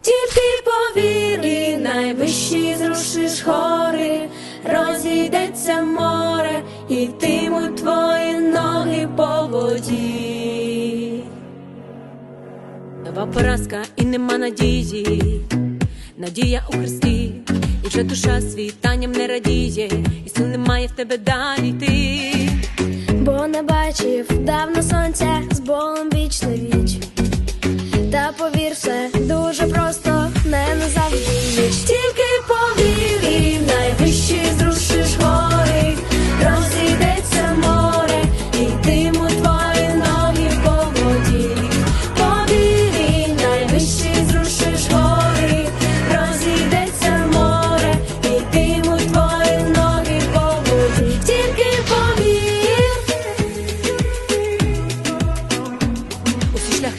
Тільки повір, і найвищі зрушиш гори, розійдеться море, і йтимуть твої ноги по воді. Нова поразка і нема надії, надія у Христі, і вже душа світанням не радіє, і сил немає в тебе далі йти. Бо не бачив давно сонця з болем віч віч. Та повір, все дуже просто,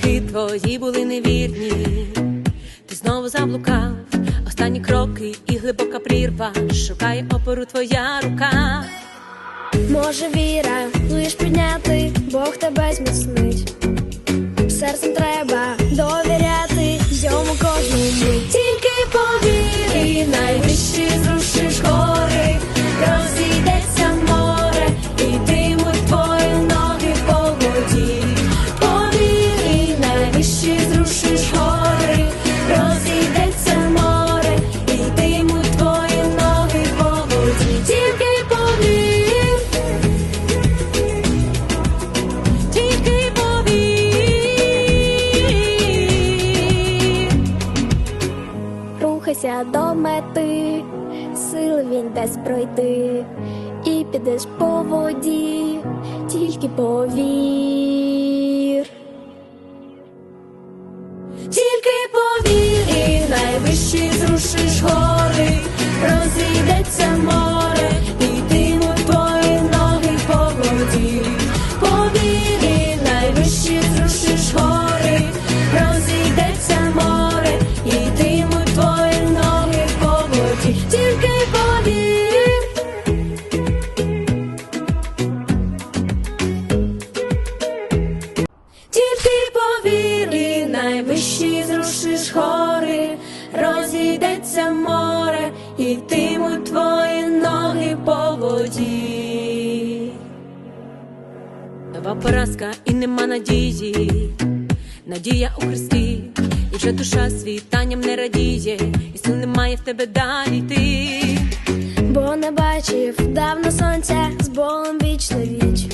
шляхи твої були невірні, ти знову заблукав. Останні кроки і глибока прірва, шукає опору твоя рука. Може віра лиш підняти, Бог тебе зміцнить. Серцем треба сили він дасть пройти, і підеш по воді, тільки повір. Тільки повір, і найвищі зрушиш гори, розійдеться море, море, йтимуть твої ноги по воді. Нова поразка і нема надії, надія у Христі, і вже душа світанням не радіє, і сил немає в тебе далі йти. Бо не бачив давно сонця з болем віч на віч.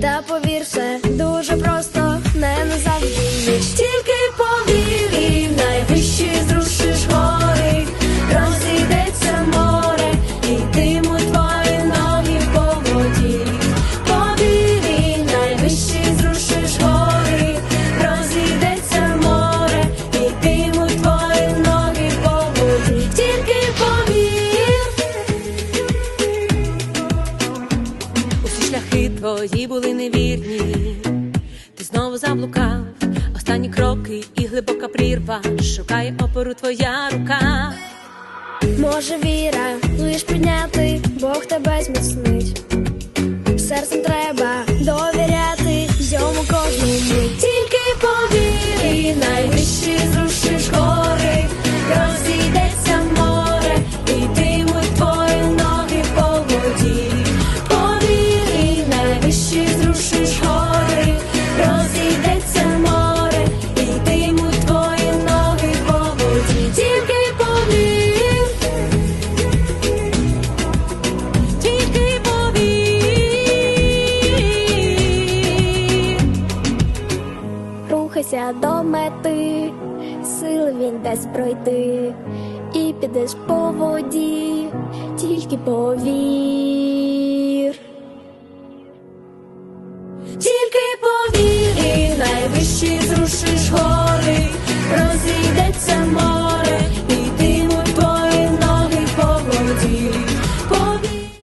Та повір, все заблукав. Останні кроки і глибока прірва, шукає опору твоя рука. Може віра лиш підняти, Бог тебе зміцнить. Серцем треба довіряти йому кожному. Тільки повір, і найвищі Рухайся до мети, сил він дасть пройти, і підеш по воді, тільки повір. Тільки повір, і розійдеться море.